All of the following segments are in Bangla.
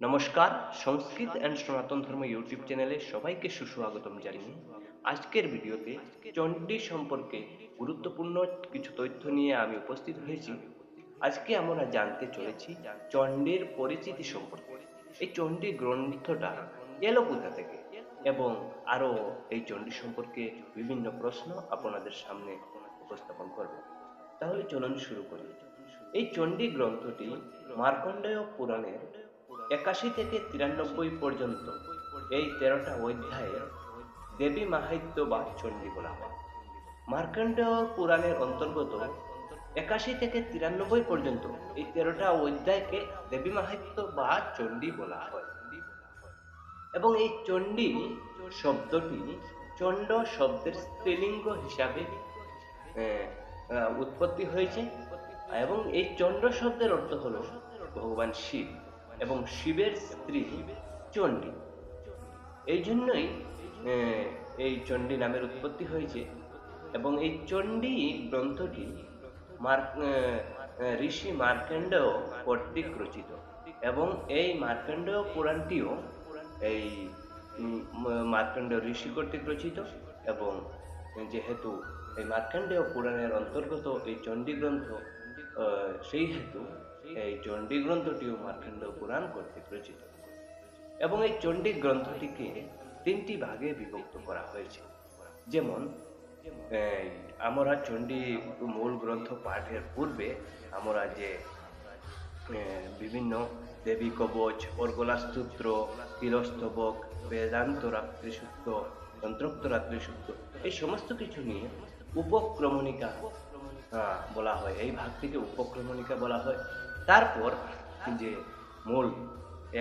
নমস্কার, সংস্কৃত অ্যান্ড সনাতন ধর্ম ইউটিউব চ্যানেলে সবাইকে সুস্বাগতম জানিয়ে আজকের ভিডিওতে চণ্ডী সম্পর্কে গুরুত্বপূর্ণ কিছু তথ্য নিয়ে আমি উপস্থিত হয়েছি। আজকে আমরা জানতে চলেছি চণ্ডীর পরিচিতি সম্পর্কে। এই চণ্ডী গ্রন্থটা এলো কোথা থেকে? এবং আরও এই চণ্ডী সম্পর্কে বিভিন্ন প্রশ্ন আপনাদের সামনে উপস্থাপন করব। তাহলে চলুন শুরু করি। এই চণ্ডী গ্রন্থটি মার্কণ্ডেয় পুরাণের একাশি থেকে তিরানব্বই পর্যন্ত এই তেরোটা অধ্যায়ে দেবী মাহাত্য বা চণ্ডী বলা হয়। মার্কণ্ডেয় পুরাণের অন্তর্গত একাশি থেকে তিরানব্বই পর্যন্ত এই তেরোটা অধ্যায়কে দেবী মাহাত্য বা চণ্ডী বলা হয়। এবং এই চণ্ডী শব্দটি চণ্ড শব্দের স্ত্রীলিঙ্গ হিসাবে উৎপত্তি হয়েছে। এবং এই চণ্ড শব্দের অর্থ হলো ভগবান শিব। এবং শিবের স্ত্রী চণ্ডী। এই জন্যই এই চণ্ডী নামের উৎপত্তি হয়েছে এবং এই চণ্ডী গ্রন্থটি ঋষি মার্কেন্ডেয় কর্তৃক রচিত এবং এই মার্কেন্ডেয় পুরাণটিও এই উম, ম- মার্কণ্ডেয় ঋষি কর্তৃক রচিত এবং যেহেতু এই মার্কণ্ডেয় পুরাণের অন্তর্গত এই চণ্ডী গ্রন্থ সেই হেতু এই চণ্ডী গ্রন্থটিও মার্কণ্ডেয় পুরাণ কর্তৃক রচিত। এবং এই চণ্ডী গ্রন্থটিকে তিনটি ভাগে বিভক্ত করা হয়েছে। যেমন আমরা চণ্ডী মূল গ্রন্থ পাঠের পূর্বে আমরা যে বিভিন্ন দেবী কবচ অর্গলা সূত্র তিরস্তবক বেদান্ত রাত্রি সূত্র তন্ত্রোক্ত রাত্রি সূত্র এই সমস্ত কিছু নিয়ে উপক্রমণিকা বলা হয়। এই ভাগটিকে উপক্রমণিকা বলা হয়। তারপর যে মূল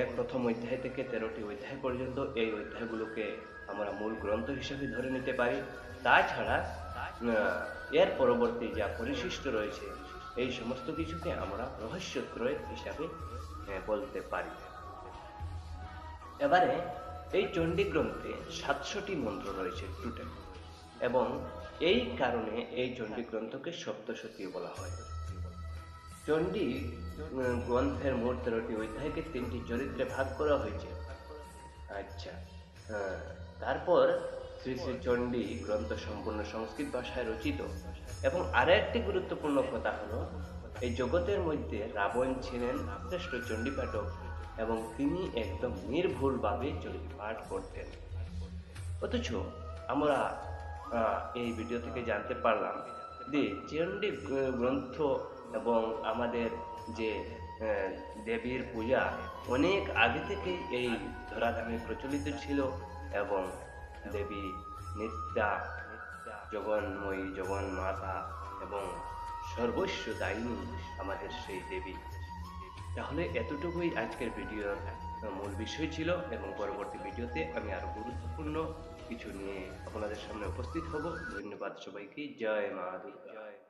এক প্রথম অধ্যায় থেকে তেরোটি অধ্যায় পর্যন্ত এই অধ্যায়গুলোকে আমরা মূল গ্রন্থ হিসেবে ধরে নিতে পারি। তাছাড়া এর পরবর্তী যা পরিশিষ্ট রয়েছে, এই সমস্ত কিছুকে আমরা রহস্যত্রয় হিসাবে বলতে পারি। এবারে এই চণ্ডী গ্রন্থে সাতশোটি মন্ত্র রয়েছে টোটাল এবং এই কারণে এই চণ্ডী গ্রন্থকে সপ্তশতীয় বলা হয়। চণ্ডী গ্রন্থের মোট তেরোটি অধ্যায়কে তিনটি চরিত্রে ভাগ করা হয়েছে। আচ্ছা হ্যাঁ, তারপর শ্রী শ্রী চণ্ডী গ্রন্থ সম্পূর্ণ সংস্কৃত ভাষায় রচিত। এবং আরও একটি গুরুত্বপূর্ণ কথা হলো এই জগতের মধ্যে রাবণ ছিলেন শ্রেষ্ঠ চণ্ডী পাঠক এবং তিনি একদম নির্ভুলভাবে চণ্ডী পাঠ করতেন। অথচ আমরা এই ভিডিও থেকে জানতে পারলাম যে চণ্ডী গ্রন্থ এবং আমাদের যে দেবীর পূজা অনেক আগে থেকে এই ধরাধামে প্রচলিত ছিল এবং দেবী নিত্যা, জগন্ময়ী জগন মাতা এবং সর্বস্ব দায়িনী আমাদের সেই দেবী। তাহলে এতটুকুই আজকের ভিডিওর মূল বিষয় ছিল এবং পরবর্তী ভিডিওতে আমি আরও গুরুত্বপূর্ণ কিছু নিয়ে আপনাদের সামনে উপস্থিত হব। ধন্যবাদ সবাইকে। জয় মা দুর্গা।